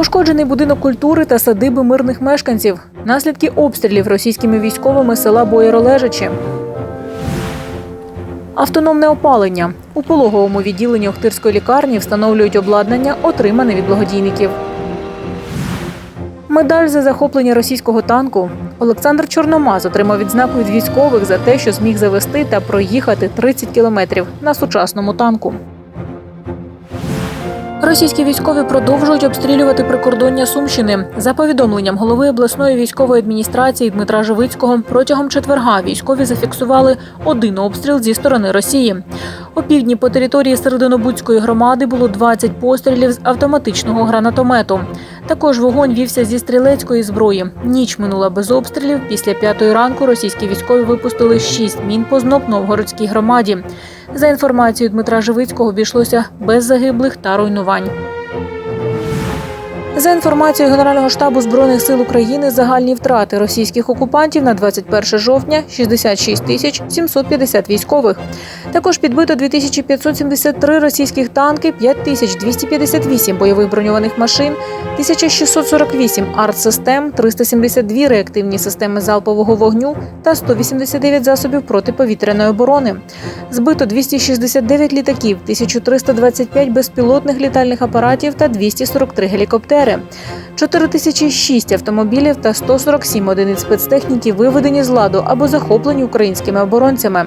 Пошкоджений будинок культури та садиби мирних мешканців. Наслідки обстрілів російськими військовими села Боєролежичі. Автономне опалення. У пологовому відділенні Охтирської лікарні встановлюють обладнання, отримане від благодійників. Медаль за захоплення російського танку. Олександр Чорномаз отримав відзнаку від військових за те, що зміг завести та проїхати 30 кілометрів на сучасному танку. Російські військові продовжують обстрілювати прикордоння Сумщини. За повідомленням голови обласної військової адміністрації Дмитра Живицького, протягом четверга військові зафіксували один обстріл зі сторони Росії. У півдні по території Серединобудської громади було 20 пострілів з автоматичного гранатомету. Також вогонь вівся зі стрілецької зброї. Ніч минула без обстрілів. Після п'ятої ранку російські військові випустили шість мін по знов Новгородській громаді. За інформацією Дмитра Живицького, обійшлося без загиблих та руйнувань. За інформацією Генерального штабу збройних сил України, загальні втрати російських окупантів на 21 жовтня 66 тисяч 750 військових. Також підбито 2573 російських танки, 5258 бойових броньованих машин, 1648 артсистем, 372 реактивні системи залпового вогню та 189 засобів протиповітряної оборони. Збито 269 літаків, 1325 безпілотних літальних апаратів та 243 гелікоптери. 4006 автомобілів та 147 одиниць спецтехніки виведені з ладу або захоплені українськими оборонцями.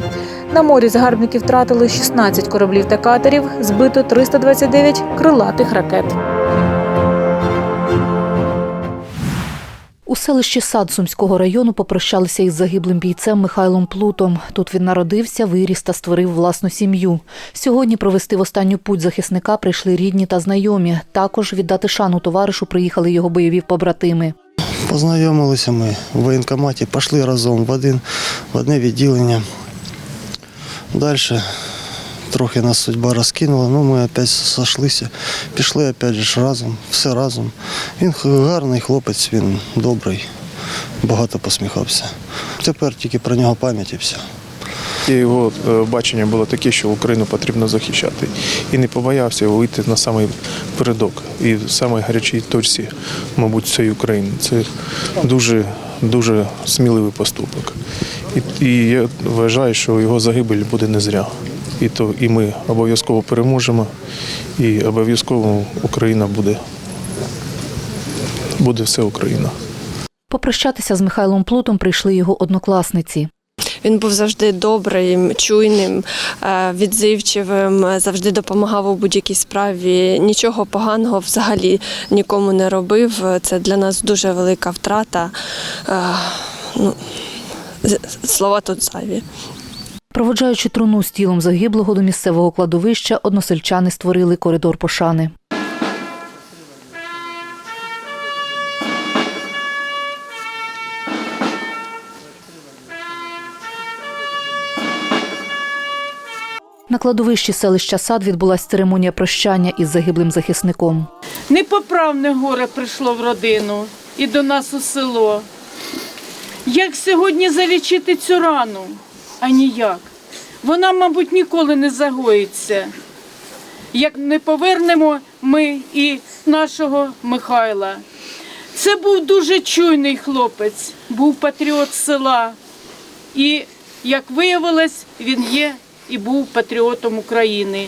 На морі загарбники втратили 16 кораблів та катерів, збито 329 крилатих ракет. У селищі Сад Сумського району попрощалися із загиблим бійцем Михайлом Плутом. Тут він народився, виріс та створив власну сім'ю. Сьогодні провести в останню путь захисника прийшли рідні та знайомі. Також віддати шану товаришу приїхали його бойові побратими. Познайомилися ми в воєнкоматі, пішли разом в, один, в одне відділення. Далі трохи нас судьба розкинула, ну ми опять сошлися, пішли опять ж разом, все разом. Він гарний хлопець, він добрий, багато посміхався. Тепер тільки про нього пам'ять і все. Його е, бачення було таке, що Україну потрібно захищати. І не побоявся вийти на самий передок і в самій гарячій точці, мабуть, цієї України. Це дуже, дуже сміливий поступок. І, і я вважаю, що його загибель буде не зря. І то і ми обов'язково переможемо, і обов'язково Україна буде. Буде все Україна. Попрощатися з Михайлом Плутом прийшли його однокласниці. Він був завжди добрим, чуйним, е, відзивчивим, завжди допомагав у будь-якій справі. Нічого поганого взагалі нікому не робив. Це для нас дуже велика втрата. Е, Ну, слова тут зайві. Проводжаючи труну з тілом загиблого до місцевого кладовища, односельчани створили коридор пошани. На кладовищі селища Сад відбулася церемонія прощання із загиблим захисником. Непоправне горе прийшло в родину і до нас у село. Як сьогодні залічити цю рану? А ніяк. Вона, мабуть, ніколи не загоїться. Як не повернемо ми і нашого Михайла. Це був дуже чуйний хлопець, був патріот села. І, як виявилось, він є і був патріотом України.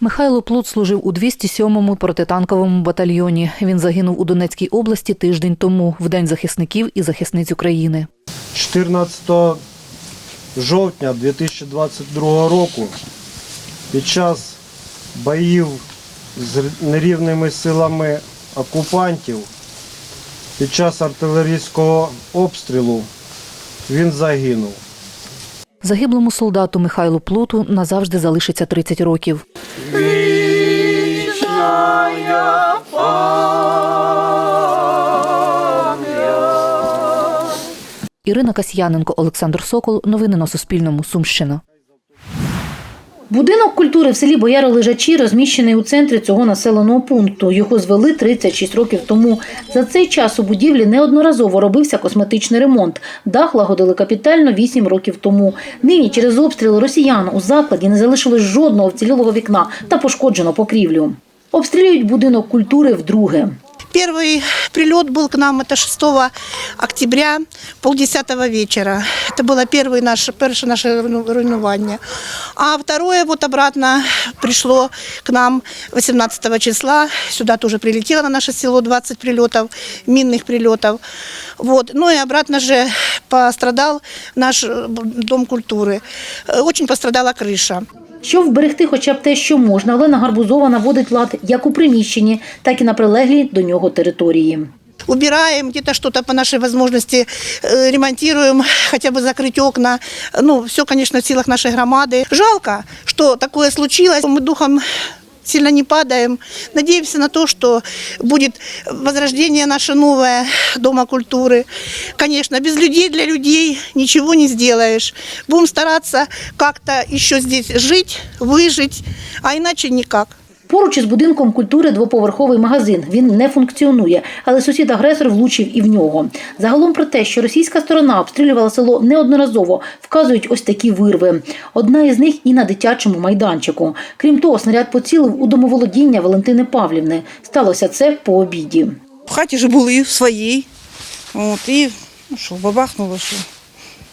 Михайло Плут служив у 207-му протитанковому батальйоні. Він загинув у Донецькій області тиждень тому, в День захисників і захисниць України. 14 жовтня 2022 року під час боїв з нерівними силами окупантів, під час артилерійського обстрілу він загинув. Загиблому солдату Михайлу Плуту назавжди залишиться 30 років. Ірина Касьяненко, Олександр Сокол. Новини на Суспільному. Сумщина. Будинок культури в селі Бояри-Лежачі розміщений у центрі цього населеного пункту. Його звели 36 років тому. За цей час у будівлі неодноразово робився косметичний ремонт. Дах лагодили капітально 8 років тому. Нині через обстріли росіян у закладі не залишилось жодного вцілілого вікна та пошкоджено покрівлю. Обстрілюють будинок культури вдруге. Первый прилет был к нам, это 6 октября, полдесятого вечера. Это было первое наше, первое наше руйну- руйнування. А второе вот обратно пришло к нам 18 числа. Сюда тоже прилетело на наше село 20 прилетов, минных прилетов. Вот. Ну и обратно же пострадал наш э, дом культуры. Э, Очень пострадала крыша. Щоб вберегти хоча б те, що можна, Олена Гарбузова наводить лад як у приміщенні, так і на прилеглій до нього території. убираем, где-то что-то по нашей возможности э, ремонтируем, хотя бы закрыть окна. Ну, все, конечно, в силах нашей громады. Жалко, что такое случилось. Мы духом сильно не падаем. Надеемся на то, что будет возрождение наше новое Дома культуры. Конечно, без людей для людей ничего не сделаешь. Будем стараться как-то еще здесь жить, выжить, а иначе никак. Поруч із будинком культури двоповерховий магазин. Він не функціонує, але сусід-агресор влучив і в нього. Загалом про те, що російська сторона обстрілювала село неодноразово, вказують ось такі вирви. Одна із них і на дитячому майданчику. Крім того, снаряд поцілив у домоволодіння Валентини Павлівни. Сталося це по обіді. В хаті ж були в своїй. От, і ну, що, бабахнуло, що.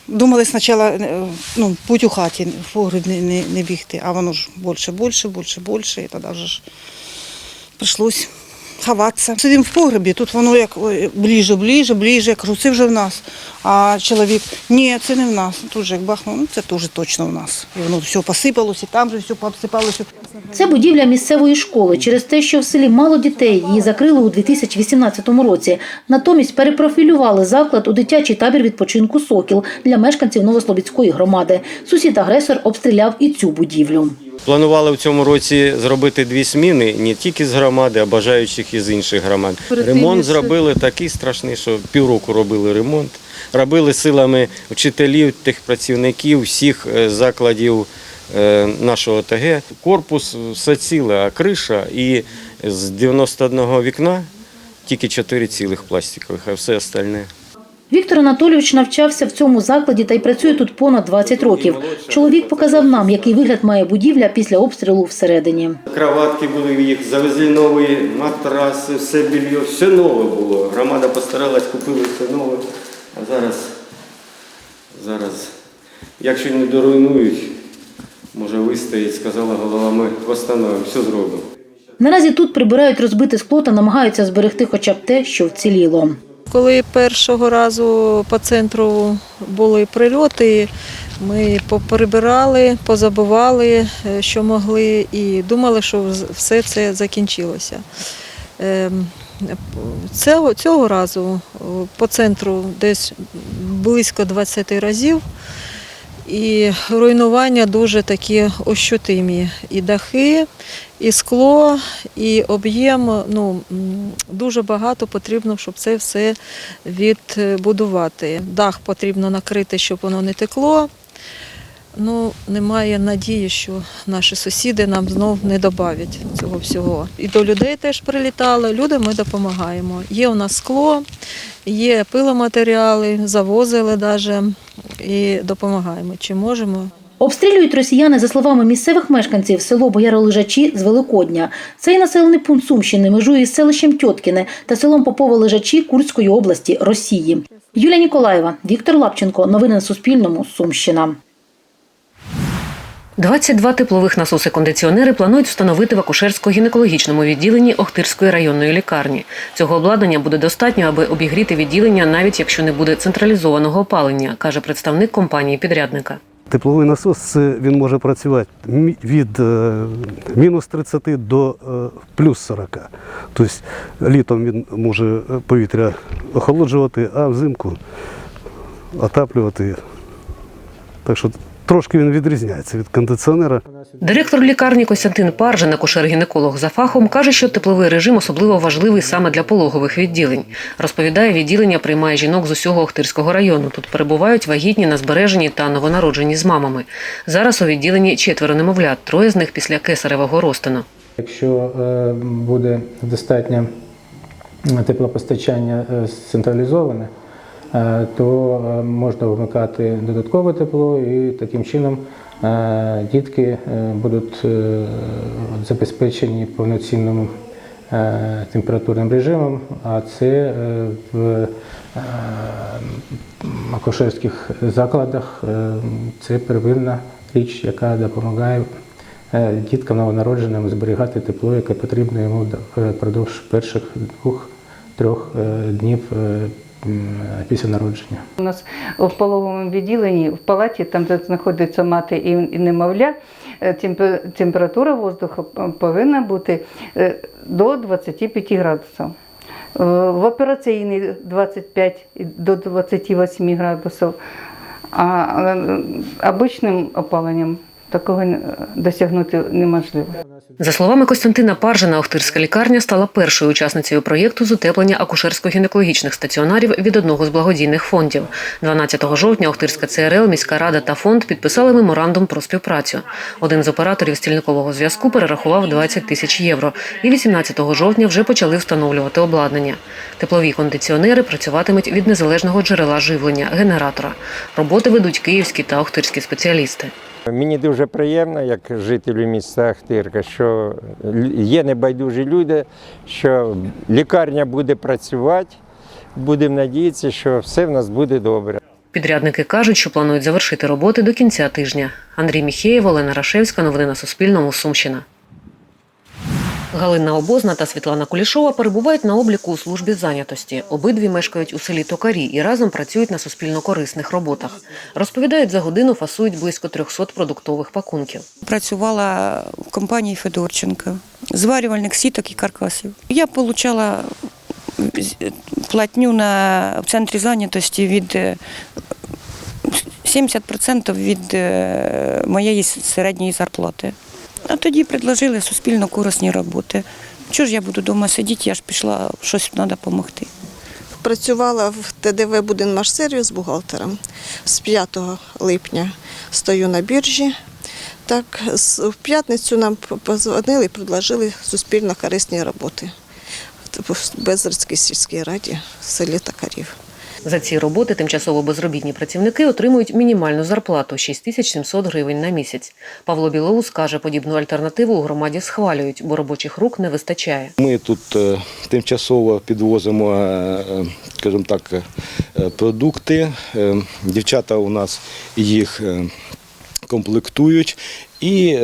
Думали спочатку е, ну, путь у хаті, в погріб не, не, не бігти, а воно ж більше, більше, більше, більше, і тоді вже ж прийшлось ховатися. Сидимо в погребі, тут воно як ой, ближе, ближе, ближе, це вже в нас. А чоловік, ні, це не в нас. Тут же як бахнуло, ну це теж точно в нас. І воно все посипалося, там же все пообсипалося. Це будівля місцевої школи. Через те, що в селі мало дітей, її закрили у 2018 році. Натомість перепрофілювали заклад у дитячий табір відпочинку Сокіл для мешканців Новослобідської громади. Сусід-агресор обстріляв і цю будівлю. Планували в цьому році зробити дві зміни не тільки з громади, а бажаючих із інших громад. Ремонт зробили такий страшний, що півроку робили ремонт. Робили силами вчителів, тих працівників, всіх е, закладів е, нашого ОТГ. Корпус все ціле, а криша і з 91 вікна тільки 4 цілих пластикових, а все остальне. Віктор Анатолійович навчався в цьому закладі та й працює тут понад 20 років. Чоловік показав нам, який вигляд має будівля після обстрілу всередині. Кроватки були в їх, завезли нові матраси, все білье, все нове було. Громада постаралась, купили все нове. А зараз, зараз, якщо не доруйнують, може вистоїть, сказала голова, ми встановимо, все зробимо. Наразі тут прибирають розбите скло та намагаються зберегти хоча б те, що вціліло. Коли першого разу по центру були прильоти, ми поприбирали, позабували, е, що могли, і думали, що все це закінчилося. Ем, Цього, цього разу по центру десь близько 20 разів. І руйнування дуже такі ощутимі. І дахи, і скло, і об'єм. Ну, дуже багато потрібно, щоб це все відбудувати. Дах потрібно накрити, щоб воно не текло. Ну, немає надії, що наші сусіди нам знов не додавять цього всього. І до людей теж прилітали. Люди ми допомагаємо. Є у нас скло, є пиломатеріали, завозили навіть і допомагаємо. Чи можемо? Обстрілюють росіяни, за словами місцевих мешканців, село Бояролежачі з Великодня. Цей населений пункт Сумщини межує із селищем Тьоткіне та селом Попово-Лежачі Курської області Росії. Юлія Ніколаєва, Віктор Лапченко. Новини на Суспільному. Сумщина. 22 теплових насоси-кондиціонери планують встановити в акушерсько-гінекологічному відділенні Охтирської районної лікарні. Цього обладнання буде достатньо, аби обігріти відділення, навіть якщо не буде централізованого опалення, каже представник компанії підрядника. Тепловий насос він може працювати від е, мінус 30 до е, плюс 40. Тобто літом він може е, повітря охолоджувати, а взимку отаплювати. Так що трошки він відрізняється від кондиціонера. Директор лікарні Костянтин Паржин, акушер-гінеколог за фахом, каже, що тепловий режим особливо важливий саме для пологових відділень. Розповідає, відділення приймає жінок з усього Охтирського району. Тут перебувають вагітні на збереженні та новонароджені з мамами. Зараз у відділенні четверо немовлят, троє з них після кесаревого розтину. Якщо е, буде достатнє теплопостачання е, централізоване, то е, можна вмикати додаткове тепло і таким чином е, дітки е, будуть е, забезпечені повноцінним е, температурним режимом, а це е, в е, акушерських закладах е, це первинна річ, яка допомагає е, діткам новонародженим зберігати тепло, яке потрібно йому е, впродовж перших двох-трьох е, днів е, після народження. У нас в пологовому відділенні, в палаті, там де знаходиться мати і, немовля, е, температура воздуху повинна бути е, до 25 градусів. Е, В операційній 25 і до 28 градусів, а е, обичним опаленням такого досягнути неможливо. За словами Костянтина Паржина, Охтирська лікарня стала першою учасницею проєкту з утеплення акушерсько-гінекологічних стаціонарів від одного з благодійних фондів. 12 жовтня Охтирська ЦРЛ, міська рада та фонд підписали меморандум про співпрацю. Один з операторів стільникового зв'язку перерахував 20 тисяч євро. І 18 жовтня вже почали встановлювати обладнання. Теплові кондиціонери працюватимуть від незалежного джерела живлення генератора. Роботи ведуть київські та охтирські спеціалісти. Мені дуже приємно, як жителю міста Ахтирка, що є небайдужі люди, що лікарня буде працювати. Будемо надіятися, що все в нас буде добре. Підрядники кажуть, що планують завершити роботи до кінця тижня. Андрій Міхеєв, Олена Рашевська. Новини на Суспільному. Сумщина. Галина Обозна та Світлана Кулішова перебувають на обліку у службі зайнятості. Обидві мешкають у селі Токарі і разом працюють на суспільно-корисних роботах. Розповідають, за годину фасують близько 300 продуктових пакунків. Працювала в компанії Федорченка, зварювальник сіток і каркасів. Я отримала платню на центрі зайнятості від е, 70% від е, моєї середньої зарплати. А тоді предложили суспільно корисні роботи. Чого ж я буду вдома сидіти, я ж пішла, щось треба допомогти. Працювала в ТДВ «Будинмашсервіс» бухгалтером. З 5 липня стою на біржі. Так, в п'ятницю нам позвонили і предложили суспільно корисні роботи в Безрицькій сільській раді в селі Токарів. За ці роботи тимчасово безробітні працівники отримують мінімальну зарплату 6700 гривень на місяць. Павло Білоус каже, подібну альтернативу у громаді схвалюють, бо робочих рук не вистачає. Ми тут е, тимчасово підвозимо, е, е, скажімо так, продукти. Дівчата у нас їх комплектують і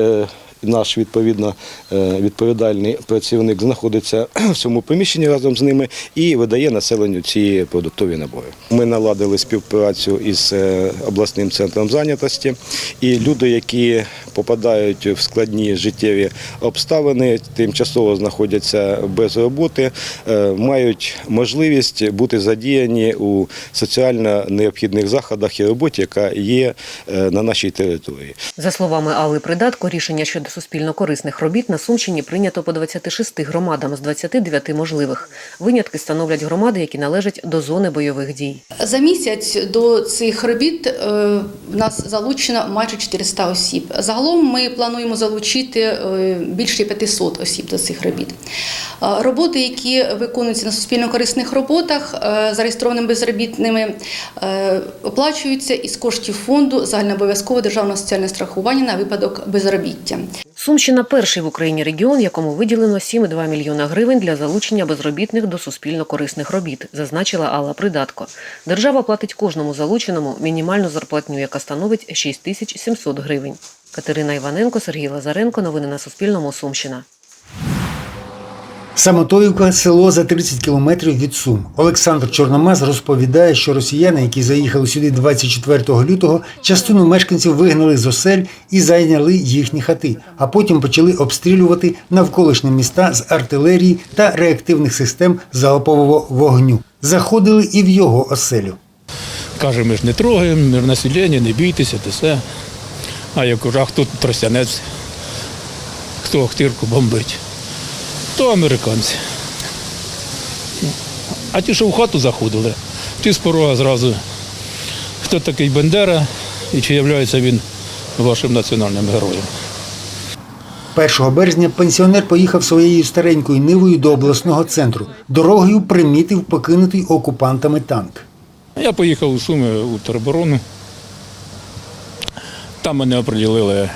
наш відповідно е, відповідальний працівник знаходиться в цьому приміщенні разом з ними і видає населенню ці продуктові набори. Ми наладили співпрацю із е, обласним центром зайнятості, і люди, які попадають в складні життєві обставини, тимчасово знаходяться без роботи, е, мають можливість бути задіяні у соціально необхідних заходах і роботі, яка є е, на нашій території. За словами Алли Придатко, рішення щодо суспільно-корисних робіт на Сумщині прийнято по 26 громадам з 29 можливих. Винятки становлять громади, які належать до зони бойових дій. За місяць до цих робіт е, в нас залучено майже 400 осіб. Загалом ми плануємо залучити е, більше 500 осіб до цих робіт. Е, Роботи, які виконуються на суспільно-корисних роботах, е, зареєстрованими безробітними, оплачуються із коштів фонду загальнообов'язкове державного соціального страхування на випадок безробіття. Сумщина перший в Україні регіон, якому виділено 7,2 мільйона гривень для залучення безробітних до суспільно-корисних робіт, зазначила Алла Придатко. Держава платить кожному залученому мінімальну зарплатню, яка становить 6700 гривень. Катерина Іваненко, Сергій Лазаренко. Новини на Суспільному. Сумщина. Самотоївка село за 30 кілометрів від Сум. Олександр Чорномаз розповідає, що росіяни, які заїхали сюди 24 лютого, частину мешканців вигнали з осель і зайняли їхні хати, а потім почали обстрілювати навколишні міста з артилерії та реактивних систем залпового вогню. Заходили і в його оселю. Каже, ми ж не трогаємо, мир населення, не бійтеся, те все. А я кажу, а хто тростянець, хто Охтирку бомбить, то американці. А ті, що в хату заходили, ті з порога зразу, хто такий Бендера і чи є він вашим національним героєм. 1 березня пенсіонер поїхав своєю старенькою нивою до обласного центру. Дорогою примітив покинутий окупантами танк. Я поїхав у Суми у тероборону. Там мене оприділили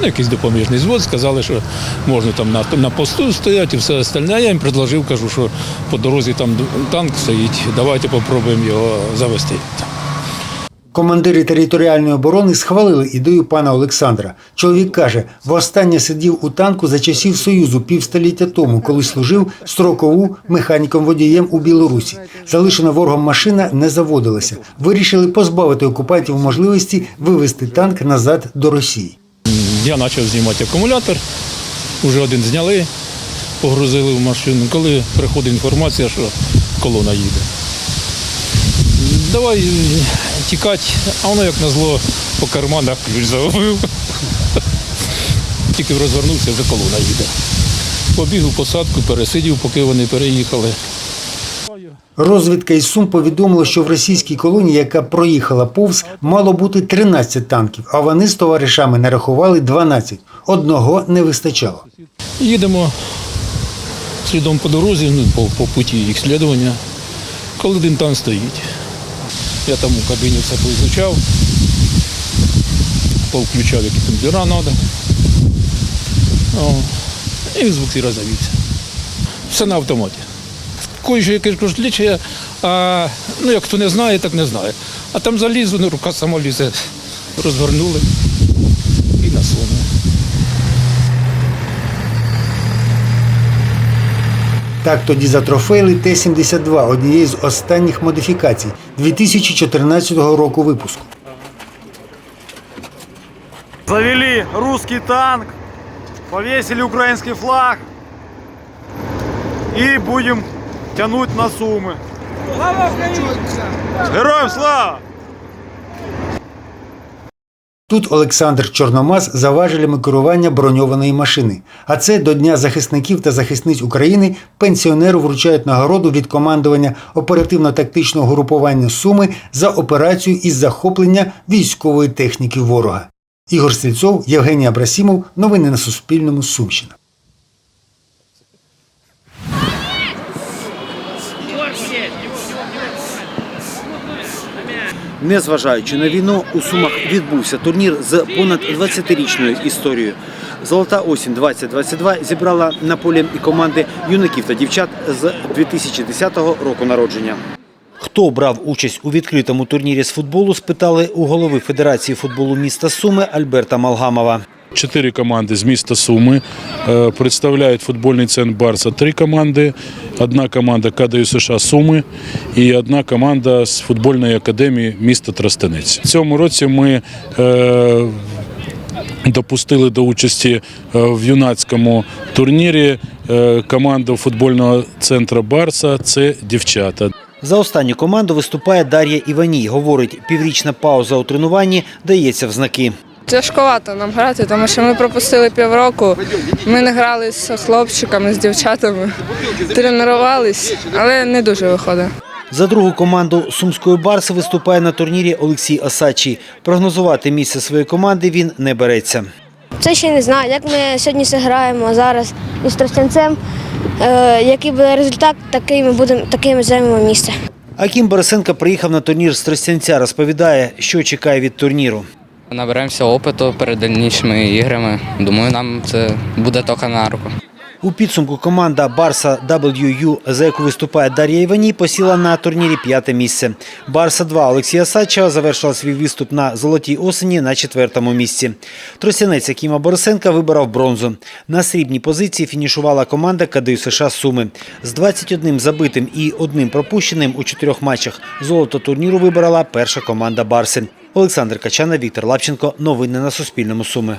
ну, якийсь допоміжний звод, сказали, що можна там на, на посту стояти і все остальне. Я їм предложив, кажу, що по дорозі там танк стоїть, давайте попробуємо його завести. Командири територіальної оборони схвалили ідею пана Олександра. Чоловік каже, востаннє сидів у танку за часів Союзу півстоліття тому, коли служив строкову механіком-водієм у Білорусі. Залишена ворогом машина не заводилася. Вирішили позбавити окупантів можливості вивести танк назад до Росії. Я почав знімати акумулятор, вже один зняли, погрузили в машину. Коли приходить інформація, що колона їде. Давай тікати, а воно як назло по карманах ключ загубив. Тільки розвернувся, вже колона їде. Побіг у посадку, пересидів, поки вони переїхали. Розвідка із Сум повідомила, що в російській колонії, яка проїхала повз, мало бути 13 танків, а вони з товаришами нарахували 12. Одного не вистачало. Їдемо слідом по дорозі, ну, по, по путі їх слідування, коли один танк стоїть. Я там у кабіні все поізучав, повключав, які там діра треба. І звук і розавівся. Все на автоматі. Кої що якесь розлічує, а ну, як хто не знає, так не знає. А там залізу, ну, рука сама лізе, розвернули і насунули. Так тоді затрофеїли Т-72, однієї з останніх модифікацій 2014 року випуску. Завели русский танк, повесили украинский флаг и будем тянуть на Сумы. Героям слава! Тут Олександр Чорномаз за керування броньованої машини. А це до Дня захисників та захисниць України пенсіонеру вручають нагороду від командування оперативно-тактичного групування Суми за операцію із захоплення військової техніки ворога. Ігор Стрільцов, Євгеній Абрасімов. Новини на Суспільному. Сумщина. Незважаючи на війну, у Сумах відбувся турнір з понад 20-річною історією. Золота осінь 2022 зібрала на полі і команди юнаків та дівчат з 2010 року народження. Хто брав участь у відкритому турнірі з футболу, спитали у голови Федерації футболу міста Суми Альберта Малгамова. Чотири команди з міста Суми е, представляють футбольний центр Барса. Три команди. Одна команда КДЮ США Суми і одна команда з футбольної академії міста Тростенець. В цьому році ми е, допустили до участі е, в юнацькому турнірі команду футбольного центру Барса. Це дівчата. За останню команду виступає Дар'я Іваній. Говорить, піврічна пауза у тренуванні дається в знаки. Тяжковато нам грати, тому що ми пропустили півроку. Ми не грали з хлопчиками, з дівчатами, тренувались, але не дуже виходить. За другу команду сумської барси виступає на турнірі Олексій Осадчий. Прогнозувати місце своєї команди він не береться. Це ще не знаю. Як ми сьогодні зіграємо зараз із Тростянцем, е, який буде результат, такий ми будемо, таким ми займемо місце. Акім Борисенко приїхав на турнір з Тростянця. Розповідає, що чекає від турніру. Наберемося опиту перед дальнішими іграми. Думаю, нам це буде тока на руку. У підсумку команда Барса WU, за яку виступає Дар'я Іваній, посіла на турнірі п'яте місце. Барса 2 Олексія Сачева завершила свій виступ на золотій осені на четвертому місці. Тростянець Акіма Борисенка вибирав бронзу. На срібній позиції фінішувала команда КДЮ США Суми. З 21 забитим і одним пропущеним у чотирьох матчах золото турніру вибрала перша команда Барси. Олександр Качана, Віктор Лапченко. Новини на Суспільному. Суми.